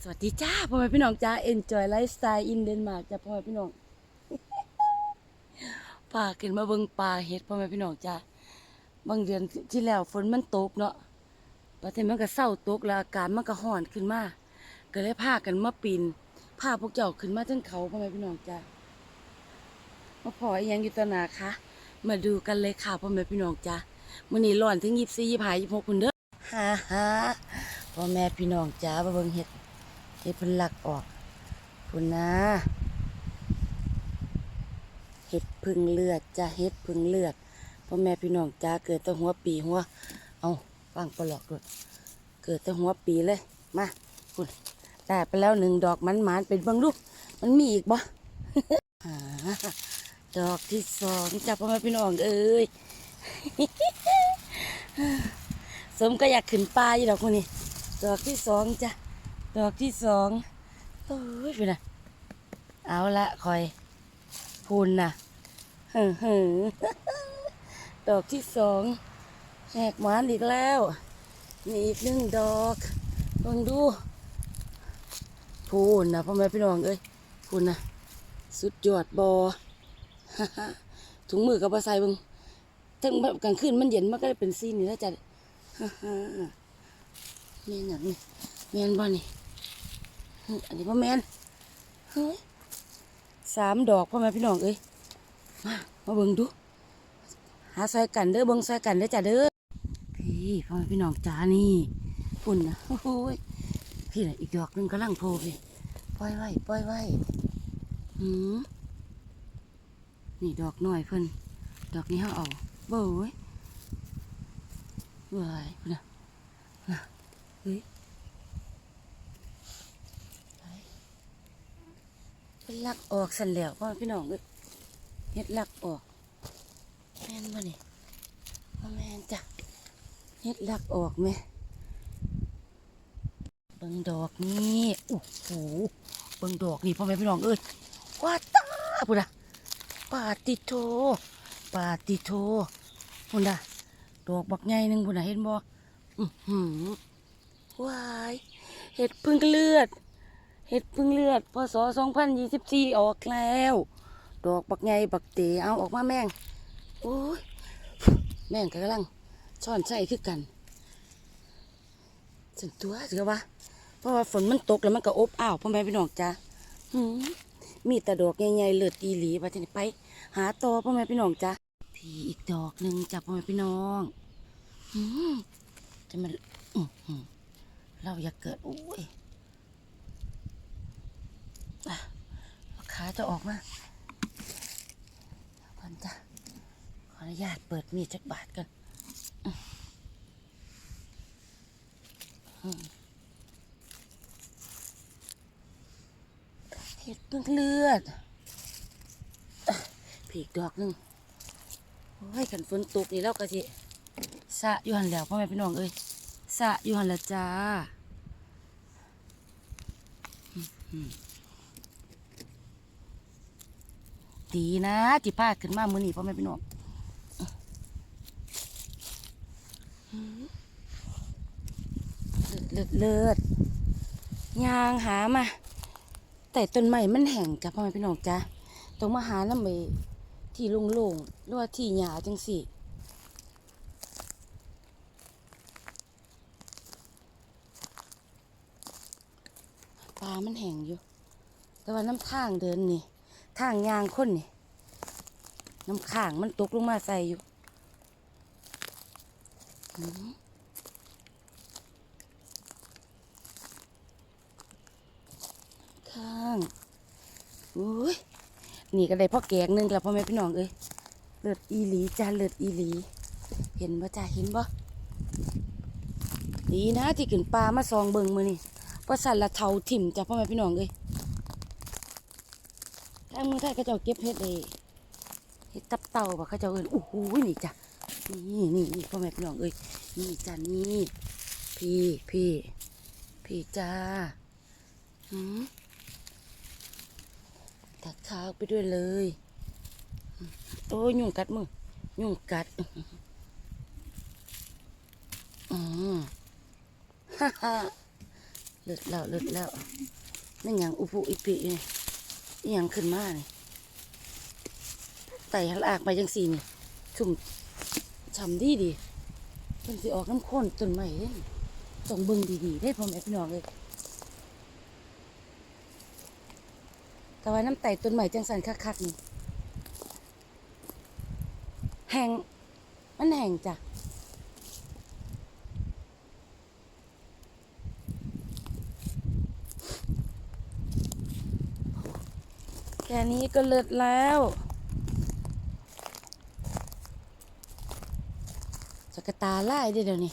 สวัสดีจ้าพ่อแม่พี่น้องจ้า Enjoy Lifestyle in Denmark จ้าพ่อแม่พี่น้องพาขึ้นมาเบิ่งปลาเห็ดพ่อแม่พี่น้องจ้าบางเดือนที่แล้วฝนมันตกเนาะประเทศมันก็เศร้าตกแล้วอากาศมันก็ร้อนขึ้นมาก็เลยพากันมาปีนพาพวกเจ้าขึ้นมาทั้งเขาพ่อแม่พี่น้องจ้ามาพออีหยังอยู่ตนาคะมาดูกันเลยค่ะพ่อแม่พี่น้องจ้ามื้อนี้ร้อนถึง24 25 26พุ่นเด้อฮ่าฮ่าพ่อแม่พี่น้องจ้ามาเบิ่งเห็ด เห็ดพิ่นหลักออกพุ่นนะเห็ดพึ่งเลือดจะเห็ดพึ่งเลือดพ่อแม่พี่น้องจ้าเกิดแต่หัวปีหัว เอาฟังปลอกด้วยเกิดแต่หัวปีเลยมาคุณได้ไปแล้วหนึ่งดอกมันหมานเป็นเบางลูกมันมีอีกบ่ดอกที่สองจ้ะพ่อแม่พี่น้องเอ้ยสมก็อยากขึ้นปลาอยู่ดอกคนนี้ดอกที่สองจ้ะ ดอกที่สองโอ้ยเป็นไงเอาละคอยพูนนะเฮ้อดอกที่สองแหกหมานอีกแล้วนี่อีกหนึ่งดอกลองดูพูนนะพ่อแม่พี่น้องเอ้ยพูนนะสุดยอดบอถุงมือกับปลาใส่บึงทั้งแบบกลางคืนมันเย็นมันก็ได้เป็นซีนนี่แล้วจ้ะแม่นหนักนี่แม่นบ่นี่ อันนี้พ่อแมนเฮ้ยสามดอกพ่อแม่พี่น้องเอ้ยมามาเบิ่งดู หาซอยกันเด้อเบิ่งซอยกันเด้อจ้ะเด้อพี่พ่อแม่พี่น้องจ้านี่ปุ่นนะโอ้ยพี่น่ะอีกดอกนึงกำลังโผล่พี่ปล่อยไว้ปล่อยไว้หืมนี่ดอกน้อยเพิ่นดอกนี้เขาเอาเบ้ยเว้ยพุ่นนะน่ะเฮ้ย เป็นลักออกสันแล้วพ่อพี่น้องเอ้ยเฮ็ดลักออกแม่นบ่นี่บ่แม่นจ้ะเฮ็ดลักออกไหมเบิ่งดอกนี่โอ้โหเบิ่งดอกนี่พ่อแม่พี่น้องเอ้ยว้าตาพุ่นน่ะปาติโทปาติโทพุ่นน่ะดอกบักใหญ่หนึงพุ่นน่ะเห็นบ่อื้อหือวายเห็ดพึ่งเลือด เห็ดพึ่งเลือดพศ2024ออกแล้ว ดอกบักใหญ่บักเตเอาออกมาแม่ง โอ้ย แม่งกำลังช้อนใส่คือกันสันตัวเสือวะเพราะว่าฝนมันตกแล้วมันก็อบอ้าวพ่อแม่พี่น้องจ้ามีแต่ดอกใหญ่ๆเลือดอีหลีไปที่ไป หาต่อพ่อแม่พี่น้องจ้าพี่อีกดอกหนึ่งจับพ่อแม่พี่น้องจะมันเราอยากเกิดโอ้ย ขา จะออกมาก่อนจ้ะขออนุญาตเปิดมีดจักบาทกันเห็ดเพิ่งเลือดผีกดอกหนึ่งโอ้ยขันฝนตกนี่แล้วก็สิสะอยู่หันแล้วพ่อแม่พี่น้องเอ้ยสะอยู่หันล้วจ้า ดีนะที่พาขึ้นมามือนี้พ่อแม่พี่น้องเลือดเลือดยางหามา แต่ต้นไม้มันแห้งจ้ะพ่อแม่พี่น้องจ้ะต้องมาหาน้ำไปที่โล่งๆหรือว่าที่หญ้าจังสิปลามันแห้งอยู่ แต่ว่าน้ำทางเดินนี่ ทางยางคนนี่น้ำข้างมันตกลงมาใส่อยู่ข้างโอ้ยนี่ก็ได้พ่อแกงนึงแล้วพ่อแม่พี่น้องเอ้ยเลือดอีหลีจ้าเลือดอีหลี เห็นบ่จ้าเห็นบ่ดีนะที่ขึ้นปลามาซองเบิงมือนี่เพราะสันละเทาถิ่มจ้าพ่อแม่พี่น้องเอ้ย เมืองไทยเขาเจ้าเก็บเห็ดเลยเห็ดตับเต่าบ่เขาเจ้าเอิ้นโอ้โหนี่จ้ะนี่นี่นี่พ่อแม่พี่น้องเอ้ยนี่จ้ะนี่พี่พี่พี่จ้าหืมตักเท้าไปด้วยเลยโอ้ยยุงกัดมือยุงกัดอืมฮ่าฮ่าเลิดแล้วเลิดแล้วนั่นหยังอุปุอิปิอยู่นี่ อิหยังขึ้นมานี่ไต่หัลากไปจังสี่นี่ชุ่มฉ่ำดีดีมันสิออกน้ำข้นต้นใหม่เด้นี่ต้องเบิ่งดีๆได้พ่อแม่พี่น้องเลยแต่ว่าน้ำไต่ต้นใหม่จังสันคักๆนี่แห้งมันแห้งจ้ะ แค่นี้ก็เลิศแล้ว สกตาไล่เด้อเดี๋ยวนี้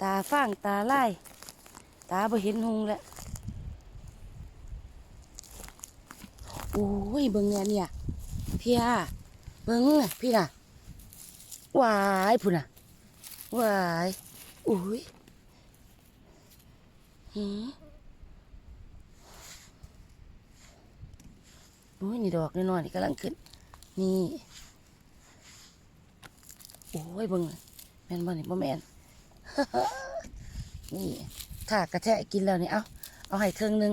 ตาฟ้างตาไล่ ตาบ่เห็นหงแล้ว โอ้ย เบิ่งเนี่ยเนี่ยพี่อาเบิ่งน่ะพี่น่ะวายพุ่นน่ะวายอุ้ยหือ โอ้ยนี่ดอกน้อยๆนี่กำลังขึ้น นี่ โอ้ยเบิ่งแม่นบ่นี่บ่แม่นนี่ถ้ากระแทะกินแล้วนี่เอาเอาให้เครึ่องหนึง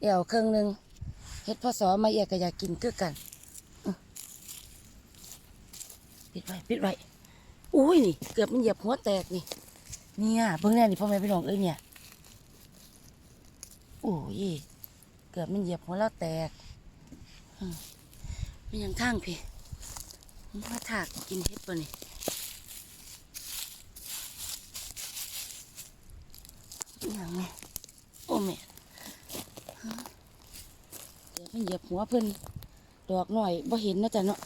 เดี๋ยวครึ่องหนึงเฮ็ดพ่อสอมาเอียก็อยากกินคือกันปิดไว้ปิดไว้อุ้ยนี่ เกือบมันเหยียบหัวแตกนี่ เนี่ยเบิ่งแน่นี่พ่อแม่พี่น้องเอ้ยเนี่ยโอ้ยเกือบมันเหยียบหัวเราแตก มันยังทางพี่มาถากกินเห็ดปะนี่อิหยังไงโอ้แม่เดี๋ยวมันเหยียบหัวเพิ่นดอกหน่อยบ่เห็นนะจ๊ะเนาะ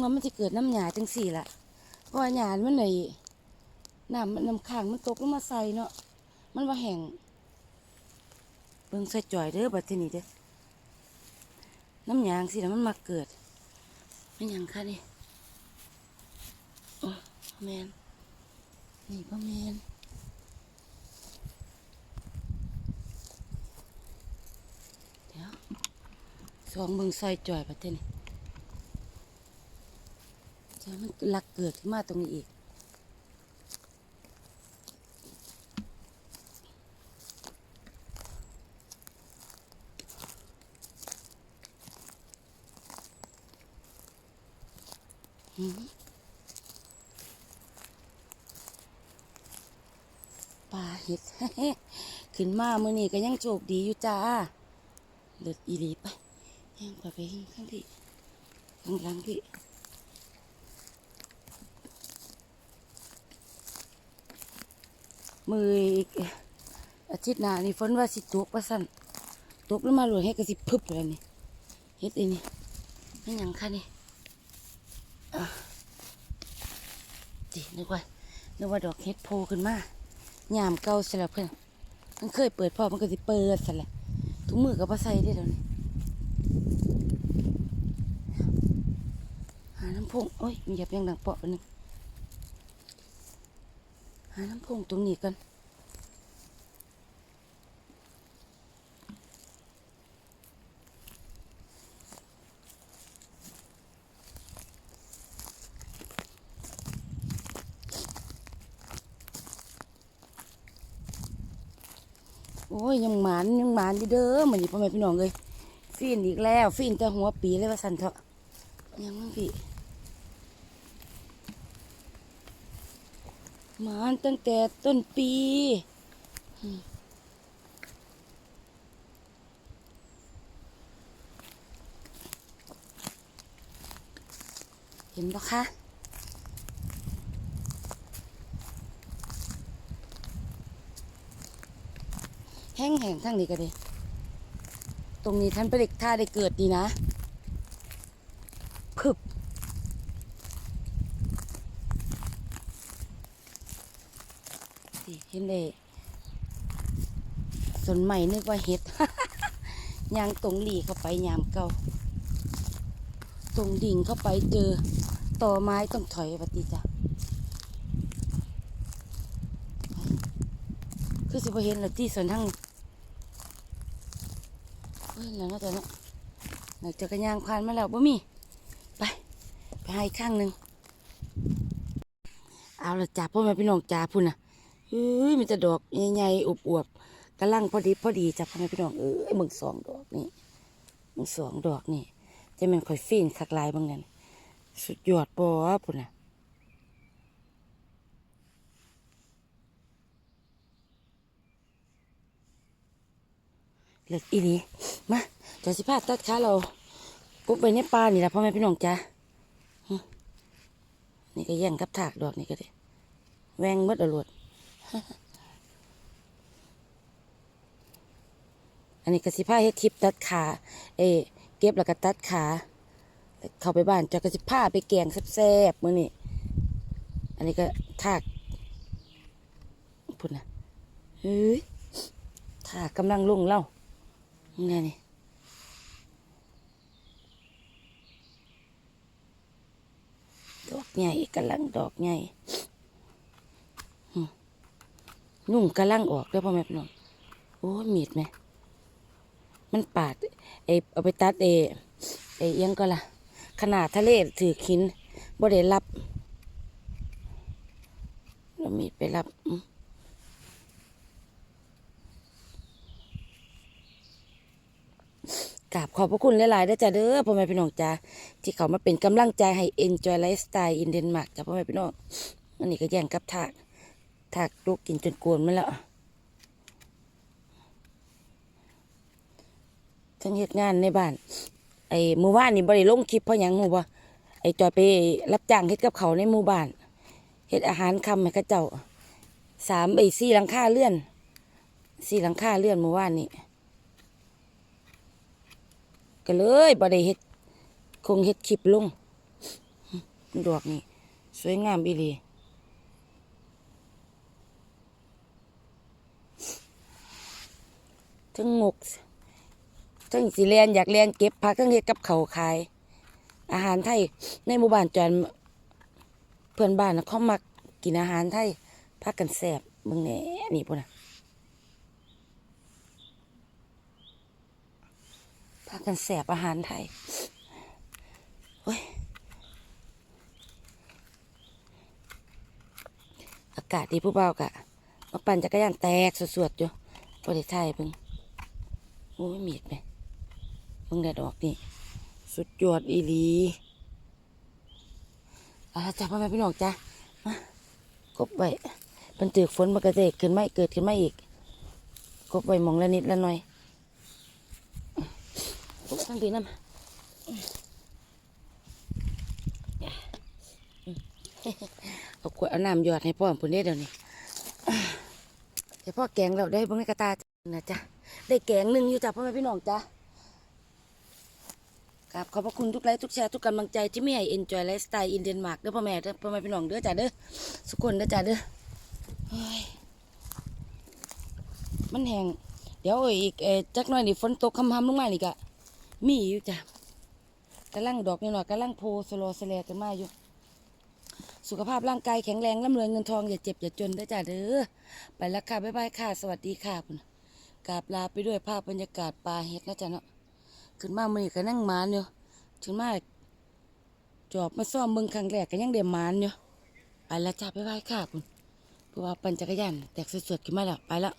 งั้นมันจะเกิดน้ำหยาจังสี่ละเพราะหยามันเลยน้ำมันน้ำค้างมันตกลงมาใส่เนาะมันว่าแห้งเบิ่งใส่จ่อยเด้อบัดทีนี้เด้อ น้ำยางสิแล้วมันมาเกิดไม่ยังค่ะนี่โอ้แมนนี่พ่อแมนเดี๋ยวสองเบิงซอยจ่อยประเทศนี่จะมันลักเกิดขึ้นมาตรงนี้อีก หืมปลาเห็ด ขึ้นมามือนี้ก็ยังโชคดีอยู่จ้าเลือดอีหลีไปยังไปไปข้างที่ข้างหลังพี่มืออีกอาทิตย์หน้านี่ฝนว่าสิตกว่าสั่นตกแล้วมาหลวยให้กระสิบพึบเลยนี่เฮ็ดอันนี้นี่หยังคะนี่ดินึกว่านึกว่าดอกเฮ็ดโพขึ้นมา ยามเก่าสลับเพื่อนมันเคยเปิดพอมันก็สิเปิดสละถุงมือกับปลาใส่ได้แล้วนี่หาน้ำพงโอ้ยมีหยับยังดังเปาะอันนึงหาน้ำพงตรงนี้กัน โอ้ยยังหมานยังหมานอยู่เด้อเหมือนนี่พ่อแม่พี่น้องเลยฟีนอีกแล้วฟีนแต่หัวปีเลยว่าสันเถอะยังมั่งพี่หมานตั้งแต่ต้นปีเห็นปะคะ ห้งแห้งทั้งนี้ก็ดีตรงนี้ท่านปเด็กท่าได้เกิดดีนะพึบสิเห็นเลยสวนใหม่นึกว่าเห็ดยางตรงหลีเข้าไปยามเก่าตรงดิ่งเข้าไปเจอต่อไม้ต้องถอยปฏิจ้ะคือสิบเห็นแล้วที่สวนทั้ง แล้วเนาะแต่เนาะหลังจากกระยางผ่านมาแล้วบ่มีไปไปให้ข้างหนึ่งเอาละจ่าพ่อแม่พี่น้องจ่าพุ่นน่ะเฮ้ยมันจะดอกใหญ่ๆอวบกำลังพอดีพอดีจ้ะพ่อแม่พี่น้องเอ้ยมึงสองดอกนี่มึงสองดอกนี่จะเป็นข่อยฟีนคักลายบางนั้นสุดยอดปอพุ่นน่ะ เลิศอีนีมาจะสิพาตัดขาเรากุ๊บไปในป่านี่ละพ่อแม่พี่น้องจ้ะนี่ก็แย่งกับถากดอกนี่ก็ได้แวงมดอรวดอันนี้กสิพาเฮ็ดคลิปตัดขา เอ เก็บแล้วก็ตัดขา เข้าไปบ้านจะกสิพาไปแกงแซ่บๆมื้อนี้อันนี้ก็ถากพุ่นนะเฮ้ยถากกำลังลงเล่า ไงนี่ดอกใหญ่กำลังดอกใหญ่หนุ่งกำลังออกด้อพ่อแม่พี่น้องโอ้มีดไหมมันปาดไอเอาไปตัดเอไอเอียงก็ล่ะ ขนาดทะเลถือขินบ่ได้รับเรามีดไปรับอืม กราบขอบพระคุณหลายๆด้วยจ้ะเด้อพ่อแม่พี่น้องจ้าที่เขามาเป็นกำลังใจให้ Enjoy Lifestyle in Denmark จ้ะพ่อแม่พี่น้องอันนี้ก็แย่งกับถากถากลูกกินจนกวนมาแล้วทั้งเหตุงานในบ้าน ไอ้หมู่บ้านนี่บริลงคลิปเพราะหยังหมู่บ่ไอ้จอยไปรับจ้างเฮ็ดกับเขาในหมู่บ้านเฮ็ดอาหารคำให้เขาเจ้าสามไอ้สี่หลังคาเลื่อนสี่หลังคาเลื่อนหมู่บ้านนี่ ก็เลยบ่ได้เฮ็ดคงเฮ็ดคลิปลง ดอกนี่สวยงามอีหลีทั้งงกทั้งสิเรียนอยากเรียนเก็บผักทั้งเฮ็ดกับเขาขาย อาหารไทย ในหมู่บ้านจอนเพื่อนบ้านนะเขามักกินอาหารไทยพักกันแสบเบิ่งแหน่นี่พุ่นนะ พักกันแสบอาหารไทยอ้ย อากาศดีผู้เบากะ มาปั่นจักรยานแตกสวดๆอยู่บริไทยเพิ่งโอ้ยมีดไหมมึงได้ดอกนี่ สุดยอดอีหลีเอาละจ้ะพ่อแม่พี่น้องจ้ะมากบไว้มันตืกฝนมันก็จะขึ้นไม่เกิดขึ้นไม่อีก กบไว้มองละนิดละหน่อยังปีน้ำเอาขวดเอาน้ำหยอดให้พ่อผมได้เดี๋ยวนี้เดี๋ยวพ่อแกงเราได้เบ้างในกระตานะจ๊ะได้แกงหนึ่งอยู่จ้ะพ่อแม่พี่น้องจ้ะครับขอบพระคุณทุกไลค์ทุกแชร์ทุกกำลังใจที่ไม่ให้ enjoy lifestyle in Denmark เด้อพ่อแม่เด้อพ่อแม่พี่น้องเด้อจ้ะเด้อสุกคนเด้อจ้ะเด้อมันแห้งเดี๋ยวอีกจักหน่อยนี่ฝนตกคำๆลงมานี่กะ มีอยู่จ้ะกำลังดอกนี่หน่อยกำลังโพสโลสแลกันมาอยู่ สุขภาพร่างกายแข็งแรงร่ำรวยเงินทองอย่าเจ็บอย่าจนเด้จ้ะเด้อไปแล้วค่ะบ๊ายบายค่ะ สวัสดีค่ะพุ่นกราบลาไปด้วยภาพบรรยากาศป่าเห็ดนะจ๊ะเนาะขึ้นมามือนี้ก็นั่งมานอยู่ถึงมาจอบมาซ่อมเมืองครั้งแรกก็ยังเดียมานอยู่ไปแล้วจ้าไปไหว้ค่ะคุณเพราะว่าปั่นจักรยานแตกสดๆขึ้นมาแล้วไปแล้ว